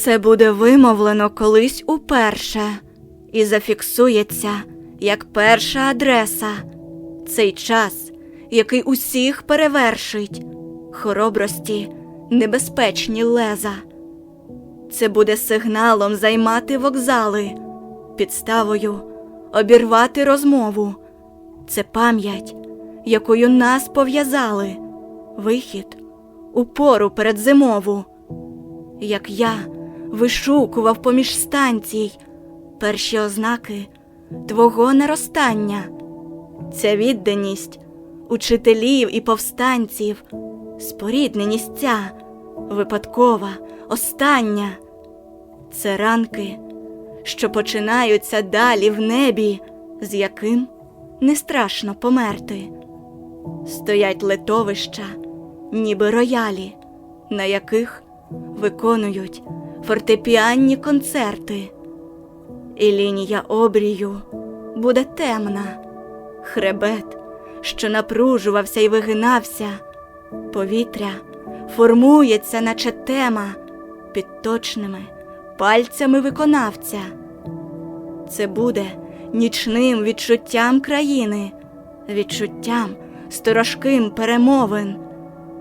Це буде вимовлено колись уперше і зафіксується як перша адреса. Цей час, який усіх перевершить, хоробрості, небезпечні леза. Це буде сигналом займати вокзали, підставою обірвати розмову. Це пам'ять, якою нас пов'язали, вихід у пору передзимову. Як я вишукував поміж станцій перші ознаки твого наростання, ця відданість учителів і повстанців, спорідненість ця випадкова, остання. Це ранки, що починаються далі в небі, з яким не страшно померти. Стоять литовища, ніби роялі, на яких виконують фортепіанні концерти. І лінія обрію буде темна, хребет, що напружувався і вигинався, повітря формується, наче тема, під точними пальцями виконавця. Це буде нічним відчуттям країни, відчуттям сторожким перемовин,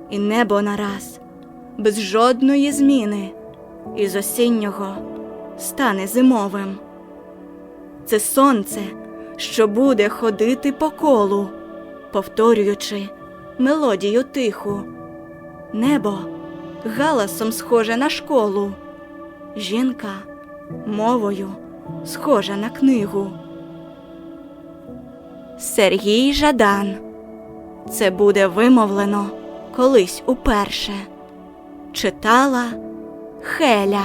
і небо нараз, без жодної зміни, із осіннього стане зимовим. Це сонце, що буде ходити по колу, повторюючи мелодію тиху. Небо галасом схоже на школу, жінка мовою схожа на книгу. Сергій Жадан. Це буде вимовлено колись уперше. Читала Хеля.